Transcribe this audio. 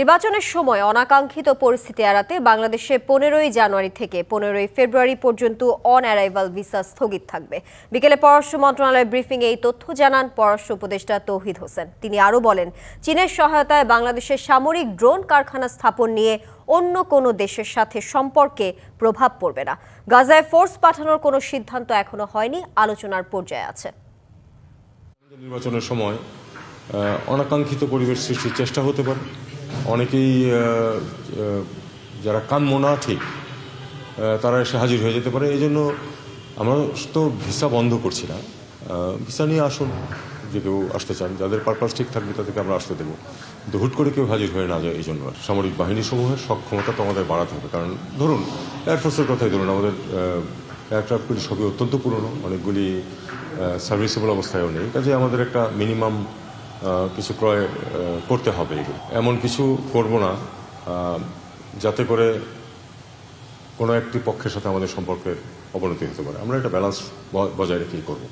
নির্বাচনের সময় অনাকাঙ্ক্ষিত পরিস্থিতি এড়াতে বাংলাদেশে পনেরোই জানুয়ারি থেকে পনেরোই ফেব্রুয়ারি পর্যন্ত অন অ্যারাইভাল ভিসা স্থগিত থাকবে। বিকেলে পররাষ্ট্র মন্ত্রণালয়ের ব্রিফিং এই তথ্য জানান পররাষ্ট্র উপদেষ্টা তৌহিদ হোসেন। তিনি আরও বলেন, চীনের সহায়তায় বাংলাদেশের সামরিক ড্রোন কারখানা স্থাপন নিয়ে অন্য কোনো দেশের সাথে সম্পর্কে প্রভাব পড়বে না। গাজায় ফোর্স পাঠানোর কোনো সিদ্ধান্ত এখনও হয়নি, আলোচনার পর্যায়ে আছে। নির্বাচনের সময় অনাকাঙ্ক্ষিত পরিবেশ সৃষ্টির চেষ্টা হতে পারে। অনেকেই যারা কাম্য না ঠিক তারা এসে হাজির হয়ে যেতে পারে। এই জন্য আমরা তো ভিসা বন্ধ করছি না। ভিসা নিয়ে আসুন যে কেউ আসতে চান। যাদের পারপাস ঠিক থাকবে, তাদেরকে আমরা আসতে দেবো। কিন্তু হুট করে কেউ হাজির হয়ে না যায় এই জন্য সামরিক বাহিনী সমূহের সক্ষমতা তো আমাদের বাড়াতে হবে। কারণ ধরুন এয়ারফোর্সের কথাই ধরুন, আমাদের এয়ারক্রাফটগুলি সবই অত্যন্ত পুরনো। অনেকগুলি সার্ভিসেবল অবস্থায়ও নেই। কাজে আমাদের একটা মিনিমাম কিছু ক্রয় করতে হবে এমন কিছু করব না যাতে করে কোনো একটি পক্ষের সাথে আমাদের সম্পর্কের অবনতি হতে পারে। আমরা একটা ব্যালেন্স বজায় রেখেই করব।